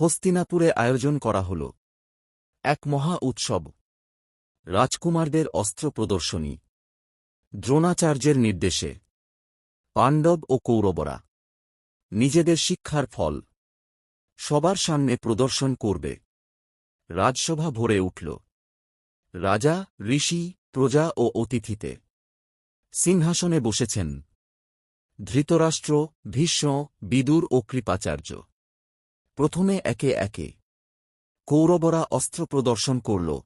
হস্তিনাপুরে আয়োজন করা হল। এক মহা উৎসব। রাজকুমারদের অস্ত্র প্রদর্শনী। দ্রোণাচার্যের নির্দেশে। পাণ্ডব ও কৌরবরা। নিজেদের শিক্ষার ফল। সবার সামনে প্রদর্শন করবে। রাজসভা ভরে উঠল। রাজা, ঋষি, প্রজা ও অতিথিতে। সিংহাসনে বসেছেন। ধৃতরাষ্ট্র, ভীষ্ম, বিদুর ও কৃপাচার্য। প্রথমে একে একে। কৌরবরা অস্ত্র প্রদর্শন করল।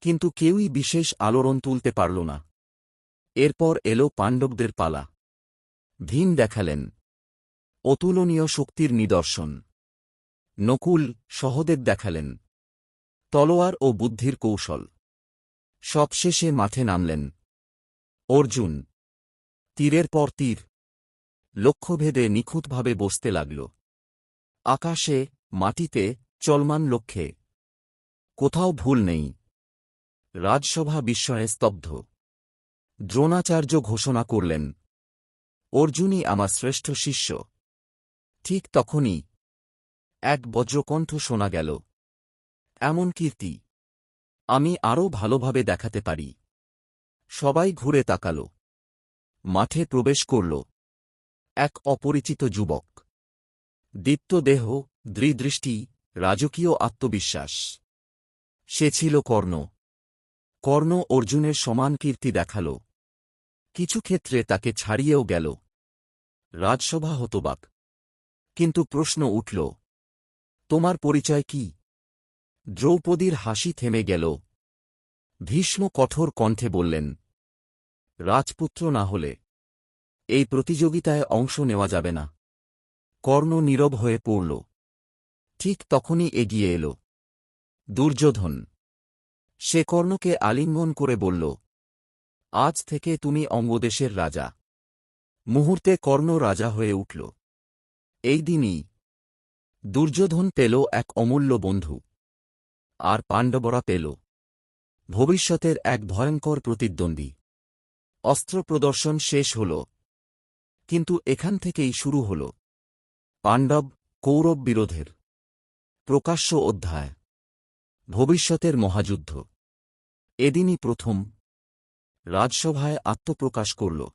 কিন্তু কেউই বিশেষ আলোড়ন তুলতে পারল না। এরপর এলো পাণ্ডবদের পালা। ভীম দেখালেন। অতুলনীয় শক্তির নিদর্শন। নকুল সহদেব দেখালেন। তলোয়ার ও বুদ্ধির কৌশল। সবশেষে মাঠে নামলেন। অর্জুন। তীরের পর তীর। লক্ষ্যভেদে নিখুঁতভাবে বসতে লাগল। আকাশে, মাটিতে, চলমান লক্ষ্যে। কোথাও ভুল নেই। রাজসভা বিস্ময়ে স্তব্ধ। দ্রোণাচার্য ঘোষণা করলেন, অর্জুনই আমার শ্রেষ্ঠ শিষ্য। ঠিক তখনই এক বজ্রকণ্ঠ শোনা গেল, এমন কীর্তি, আমি আরও ভালোভাবে দেখাতে পারি। সবাই ঘুরে তাকাল। মাঠে প্রবেশ করল এক অপরিচিত যুবক। দীপ্ত দেহ দৃদৃষ্টি রাজকীয় আত্মবিশ্বাস। সে ছিল কর্ণ। কর্ণ অর্জুনের সমান কীর্তি দেখাল। কিছু ক্ষেত্রে তাকে ছাড়িয়েও গেল। রাজসভা হতবাক। কিন্তু প্রশ্ন উঠল, তোমার পরিচয় কি? দ্রৌপদীর হাসি থেমে গেল। ভীষ্ম কঠোর কণ্ঠে বললেন, রাজপুত্র না হলে এই প্রতিযোগিতায় অংশ নেওয়া যাবে না। কর্ণ নীরব হয়ে পড়ল। ঠিক তখনই এগিয়ে এল। দুর্যোধন, সে কর্ণকে আলিঙ্গন করে বলল, আজ থেকে তুমি অঙ্গদেশের রাজা। মুহূর্তে কর্ণ রাজা হয়ে উঠল। এই দিনই দুর্যোধন পেল এক অমূল্য বন্ধু। আর পাণ্ডবরা পেল ভবিষ্যতের এক ভয়ঙ্কর প্রতিদ্বন্দ্বী। অস্ত্র প্রদর্শন শেষ হল, কিন্তু এখান থেকেই শুরু হল। পাণ্ডব কৌরব বিরোধের প্রকাশ্য অধ্যায়। ভবিষ্যতের মহাযুদ্ধ। এদিনই প্রথম রাজসভায় আত্মপ্রকাশ করল।